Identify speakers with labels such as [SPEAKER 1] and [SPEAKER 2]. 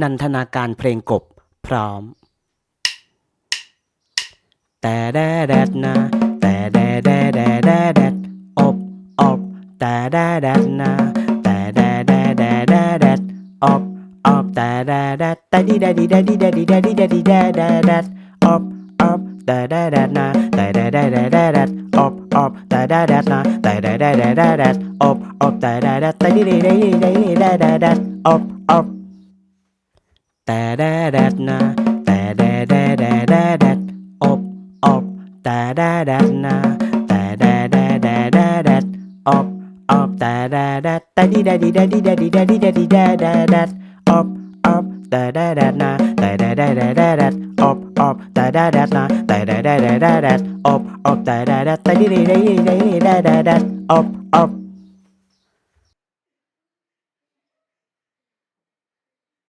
[SPEAKER 1] นันทนาการเพลงกบพร้อม แต่แดแดดนะแต่แดแดแดแดแดดอบอบแต่แดแดดนะแต่แดแดแดแดแดดอบอบแต่แดแดดแต่ดีแดดีแดดีแดดีแดดีแดดีแดแดแดดอบอบแต่แดแดดนะแต่แดแดแดแดแดดอบอบแต่แดแดดนะแต่แดแดแดแดแดดอบอบแต่แดแดแต่ดีแดดีแดดีแดแดแดดอบอบ แต่แดแดดนะ แต่แดแดแดแดแดดอบอบแต่แดแดดนะ แต่แดแดแดแดแดดอบอบแต่แดแดดแต่ดีแดดีแดดีแดดีแดดีแดดีแดแดแดดอบอบแต่แดแดดนะ แต่แดแดแดแดแดดอบอบแต่แดแดดนะ แต่แดแดแดแดแดดอบอบแต่แดแดแต่ดีแดดีแดดีแดแดแดดอบอบ